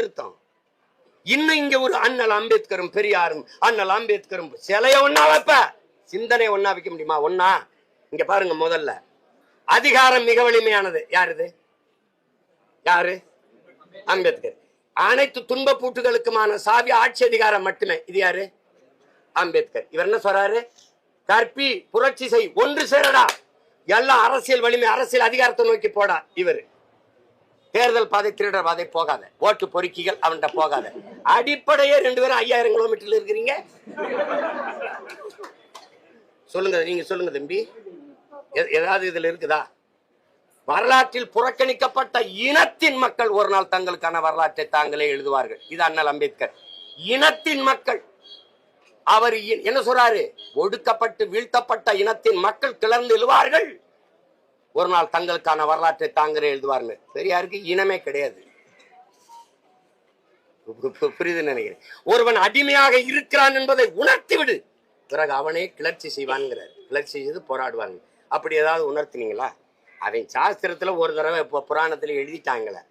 திருத்தம். இன்னும் இங்க ஒரு அண்ணல் அம்பேத்கரும் பெரியாரும் அண்ணல் அம்பேத்கரும் சிலைய ஒன்னா வைப்ப? சிந்தனை ஒன்னா வைக்க முடியுமா? ஒன்னா இங்க பாருங்க முதல்ல. அதிகாரம் மிக வலிமையானது. யார் இது? யாரு? அம்பேத்கர். அனைத்து துன்ப பூட்டுகளுக்குமான சாவி ஆட்சி அதிகாரம் மட்டுமே. இது யாரு? அம்பேத்கர். இவர் என்ன சொல்றாரு? கற்பி புரட்சி செய் ஒன்று சேரடா. எல்லாம் அரசியல் வலிமை அரசியல் அதிகாரத்தை நோக்கி போடா இவர். தேர்தல் பாதை திருடர் பாதை போகாத. ஓட்டு பொறுக்கிகள் அவன்கிட்ட போகாத. அடிப்படையே ரெண்டு பேரும் ஐயாயிரம் கிலோமீட்டர்ல இருக்கிறீங்க. சொல்லுங்க நீங்க சொல்லுங்க தம்பி. எ- ஏதாவது இதுல இருக்குதா? வரலாற்றில் புறக்கணிக்கப்பட்ட இனத்தின் மக்கள் ஒரு நாள் தங்களுக்கான வரலாற்றை தாங்களே எழுதுவார்கள். இது அண்ணல் அம்பேத்கர். இனத்தின் மக்கள். அவர் என்ன சொல்றாரு? ஒடுக்கப்பட்டு வீழ்த்தப்பட்ட இனத்தின் மக்கள் கிளர்ந்து எழுவார்கள். ஒரு நாள் தங்களுக்கான வரலாற்றை தாங்களே எழுதுவார்கள் பெரியாருக்கு இனமே கிடையாது. புரியுது நினைக்கிறேன். ஒருவன் அடிமையாக இருக்கிறான் என்பதை உணர்த்தி விடு பிறகு அவனே கிளர்ச்சி செய்வான்ங்கிறார். கிளர்ச்சி செய்து போராடுவாங்க. அப்படி ஏதாவது உணர்த்தினீங்களா? அவன் சாஸ்திரத்துல ஒரு தடவை இப்போ புராணத்துல எழுதிட்டாங்களே.